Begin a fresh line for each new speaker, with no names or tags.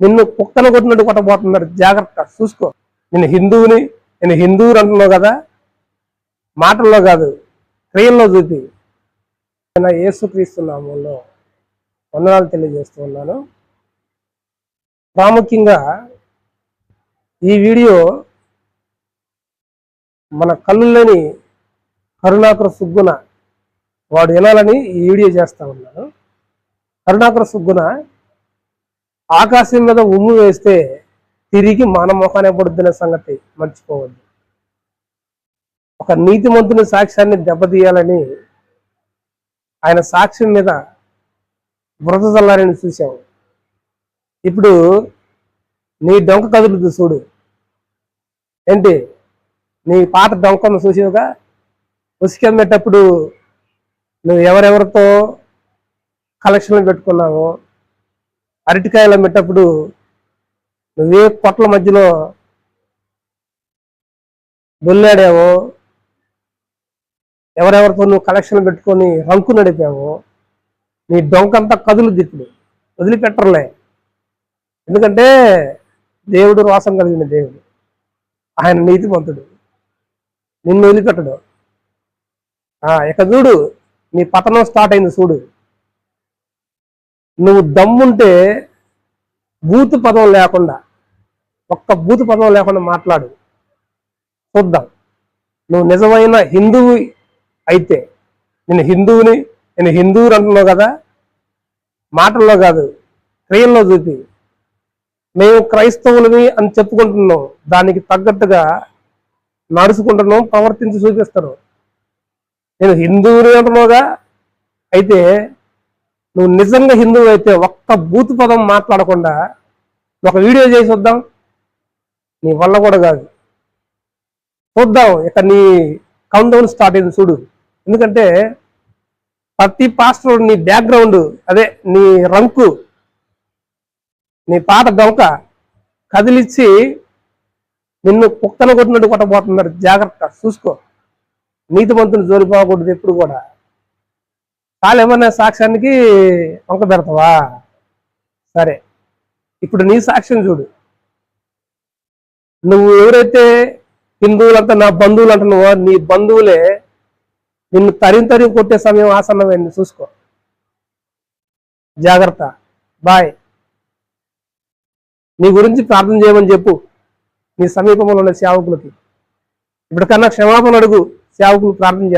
నిన్ను కుక్కన కొట్టినట్టు కొట్టబోతున్నాడు జాగ్రత్త చూసుకో. నేను హిందువుని నేను హిందువుని అంటున్నావు కదా? మాటల్లో కాదు క్రియల్లో చూపి. నేను యేసుక్రీస్తు వందనాలు తెలియజేస్తూ ఉన్నాను. ప్రాముఖ్యంగా ఈ వీడియో మన కళ్ళులోని కరుణాకర సుగ్గున వాడు వినాలని ఈ వీడియో చేస్తా ఉన్నాను. కరుణాకర సుగ్గున ఆకాశం మీద ఉమ్ము వేస్తే తిరిగి మన ముఖానే పడుతున్న సంగతి మర్చిపోవద్దు. ఒక నీతిమంతుని సాక్ష్యాన్ని దెబ్బతీయాలని ఆయన సాక్ష్యం మీద వృత చల్లారని చూసాం ఇప్పుడు నీ డొంక కదులుతుంది చూడు. ఏంటి? నీ పాత డొంకను చూసావుగా? ఉసికెమ్మేటప్పుడు నువ్వు ఎవరెవరితో కలెక్షన్లు పెట్టుకున్నావో అరటికాయలు అమ్మేటప్పుడు నువ్వే కొట్ల మధ్యలో దొల్లాడావో ఎవరెవరితో నువ్వు కలెక్షన్ పెట్టుకొని రంకు నడిపావో నీ డొంకంతా కదులు దిప్పుడు వదిలిపెట్టరులే. ఎందుకంటే దేవుడు రోసం కలిగిన దేవుడు. ఆయన నీతిమంతుడు. నిన్ను వదిలిపెట్టడు. ఇక చూడు నీ పతనం స్టార్ట్ అయింది చూడు. నువ్వు దమ్ముంటే బూతు పదం లేకుండా ఒక్క బూతు పదం లేకుండా మాట్లాడు. చూద్దాం. నువ్వు నిజమైన హిందువు అయితే నేను హిందువుని నేను హిందువుని అంటున్నావు కదా? మాటల్లో కాదు క్రియల్లో చూపి. మేము క్రైస్తవులని అని చెప్పుకుంటున్నాం. దానికి తగ్గట్టుగా నడుచుకుంటున్నాం ప్రవర్తించి చూపిస్తాను నేను హిందువుని అంటున్నావుగా? అయితే నువ్వు నిజంగా హిందువు అయితే ఒక్క బూతు పదం మాట్లాడకుండా ఒక వీడియో చేసి వద్దాం నీ వల్ల కూడా కాదు. చూద్దాం. ఇక నీ కౌంట్ డౌన్ స్టార్ట్ అయింది చూడు. ఎందుకంటే ప్రతి పాస్టర్ నీ బ్యాక్గ్రౌండ్ అదే నీ రంకు నీ పాత డొంక కదిలిచ్చి నిన్ను కుక్కన కొట్టినట్టు కొట్టబోతున్నారు. జాగ్రత్త. చూసుకో. నీతిమంతుని జోలిపోకూడదు ఎప్పుడు కూడా. చాలు ఏమన్నా సాక్ష్యానికి వంక పెడతావా? సరే. ఇప్పుడు నీ సాక్ష్యం చూడు. నువ్వు ఎవరైతే హిందువులంతా నా బంధువులు అంటున్నావో నీ బంధువులే నిన్ను తరిం తరిం కొట్టే సమయం ఆసన్నమైంది చూసుకో. జాగ్రత్త. బాయ్. నీ గురించి ప్రార్థన చేయమని చెప్పు. నీ సమీపంలో ఉన్న సేవకులకి. ఇప్పటికన్నా క్షమాపణ అడుగు. సేవకులు ప్రార్థన చేస్తారు.